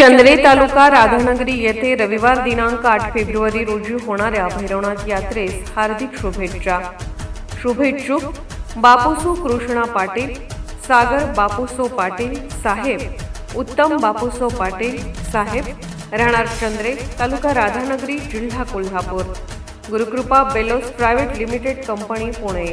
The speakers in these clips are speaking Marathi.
चंद्रे तालुका राधानगरी येथे रविवार दिनांक आठ फेब्रुवारी रोजी होणाऱ्या भैरवनाथ यात्रेस हार्दिक शुभेच्छा. शुभेच्छुक बापूसो कृष्णा पाटील सागर बापूसो पाटील साहेब उत्तम बापूसो पाटील साहेब राहणार चंद्रे तालुका राधानगरी जिल्हा Kolhapur. Gurukrupa bellows private limited company Pune.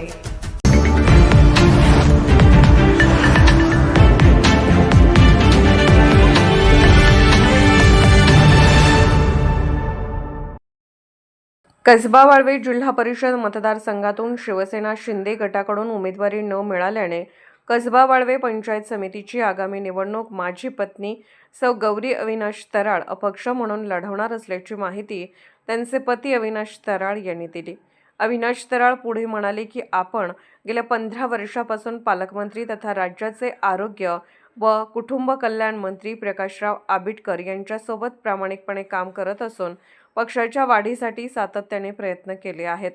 Kasba Walwe जिल्हा परिषद मतदारसंघातून शिवसेना शिंदे गटाकडून उमेदवारी न मिळाल्याने कसबा वाळवे पंचायत समितीची आगामी निवडणूक माझी पत्नी सौ गौरी अविनाश तराळ अपक्ष म्हणून लढवणार असल्याची माहिती त्यांचे पती अविनाश तराळ यांनी दिली. अविनाश तराळ पुढे म्हणाले की आपण गेल्या पंधरा वर्षापासून पालकमंत्री तथा राज्याचे आरोग्य व कुटुंब कल्याण मंत्री प्रकाशराव आबिटकर यांच्यासोबत प्रामाणिकपणे काम करत असून पक्षाच्या वाढीसाठी सातत्याने प्रयत्न केले आहेत.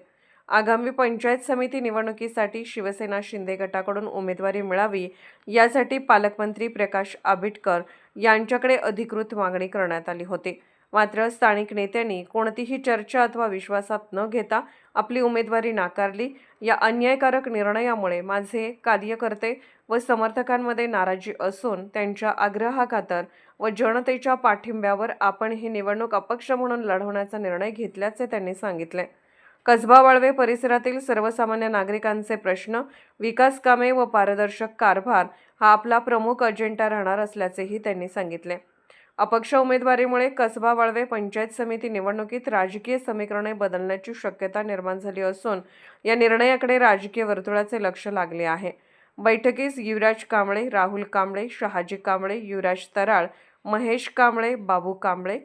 आगामी पंचायत समिती निवडणुकीसाठी शिवसेना शिंदे गटाकडून उमेदवारी मिळावी यासाठी पालकमंत्री प्रकाश आबिटकर यांच्याकडे अधिकृत मागणी करण्यात आली होती. मात्र स्थानिक नेत्यांनी कोणतीही चर्चा अथवा विश्वासात न घेता आपली उमेदवारी नाकारली या अन्यायकारक निर्णयामुळे माझे कार्यकर्ते व समर्थकांमध्ये नाराजी असून त्यांच्या आग्रहाखातर व जनतेच्या पाठिंब्यावर आपण ही निवडणूक अपक्ष म्हणून लढवण्याचा निर्णय घेतल्याचे त्यांनी सांगितले. कसबा वाळवे परिसरातील सर्वसामान्य नागरिकांचे प्रश्न विकास कामे व पारदर्शक कारभार हा आपला प्रमुख अजेंडा राहणार असल्याचेही त्यांनी सांगितले. अपक्ष उमेदवारीमुळे कसबा वाळवे पंचायत समिती निवडणुकीत राजकीय समीकरणे बदलण्याची शक्यता निर्माण झाली असून या निर्णयाकडे राजकीय वर्तुळाचे लक्ष लागले आहे. बैठकीस युवराज कांबळे राहुल कांबळे शहाजी कांबळे युवराज तराळ महेश कांबळे बाबू कांबळे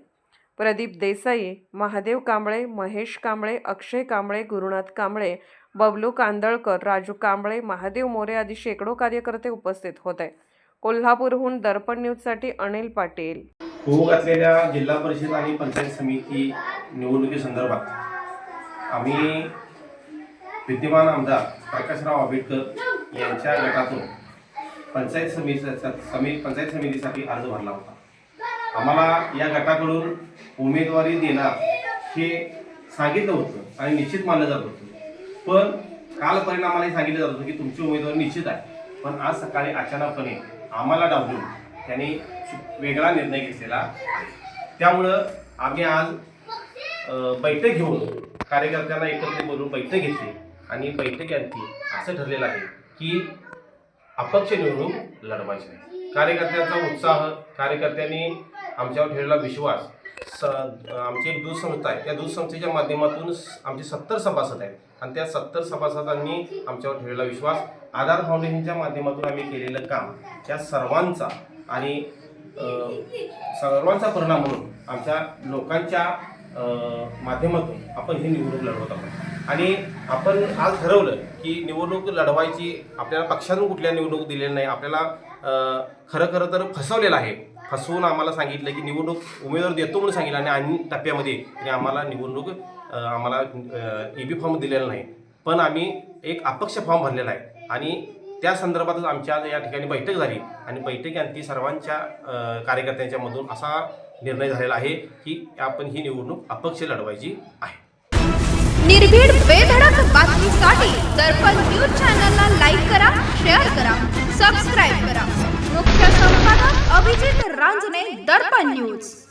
प्रदीप देसाई महादेव कांबळे महेश कांबळे अक्षय कांबळे गुरुनाथ कांबळे बबलू कांदळकर राजू कांबळे महादेव मोरे आदी शेकडो कार्यकर्ते उपस्थित होते. कोल्हापूरहून दर्पण न्यूजसाठी अनिल पाटील. होऊ घातलेल्या जिल्हा परिषद आणि पंचायत समिती निवडणुकीसंदर्भात आम्ही विद्यमान आमदार प्रकाशराव आंबेडकर यांच्या गटातून पंचायत समिती समी पंचायत समितीसाठी अर्ज भरला होता. आम्हाला या गटाकडून उमेदवारी देणार हे सांगितलं होतं आणि निश्चित मानलं जात होतं. पण कालपर्यंत आम्हाला हे सांगितलं जात होतं की तुमची उमेदवारी निश्चित आहे. पण आज सकाळी अचानकपणे आम्हाला डावलून त्यांनी वेगळा निर्णय घेतलेला. त्यामुळं आम्ही आज बैठक घेऊन कार्यकर्त्यांना एकत्र बोलून बैठक घेतली. आणि बैठकीअंती असं ठरलेलं आहे की अपक्ष निवडणूक लढवायची. नाही कार्यकर्त्यांचा उत्साह कार्यकर्त्यांनी आमच्यावर ठेवलेला विश्वास स आमची एक दूध संस्था आहे त्या दूध संस्थेच्या माध्यमातून आमचे सत्तर सभासद आहेत. आणि त्या सत्तर सभासदांनी आमच्यावर ठेवलेला विश्वास आधार फाउंडेशनच्या माध्यमातून आम्ही केलेलं काम त्या सर्वांचा आणि सर्वांचा परिणाम म्हणून आमच्या लोकांच्या माध्यमातून आपण ही निवडणूक लढवत आहोत. आणि आपण आज ठरवलं की निवडणूक लढवायची आपल्याला पक्षातून कुठल्या निवडणूक दिलेली नाही आपल्याला खरं खरं तर फसवलेलं आहे. फसवून आम्हाला सांगितलं की निवडणूक उमेदवार देतो म्हणून सांगितलं आणि अन्य टप्प्यामध्ये त्यांनी आम्हाला निवडणूक आम्हाला ई बी फॉर्म दिलेला नाही. पण आम्ही एक अपक्ष फॉर्म भरलेला आहे. आणि त्या संदर्भातच आमच्या आज या ठिकाणी बैठक झाली. आणि बैठकीअंती सर्वांच्या अ, कार्यकर्त्यांच्या मधून असा निर्णय झालेला आहे की आपण ही निवडणूक अपक्ष लढवायची आहे. निर्भीड बेधडक बातमीसाठी दर्पण न्यूज चॅनलला लाईक करा शेअर करा सबस्क्राईब करा. मुख्य संपादक अभिजित रांजने दर्पण न्यूज.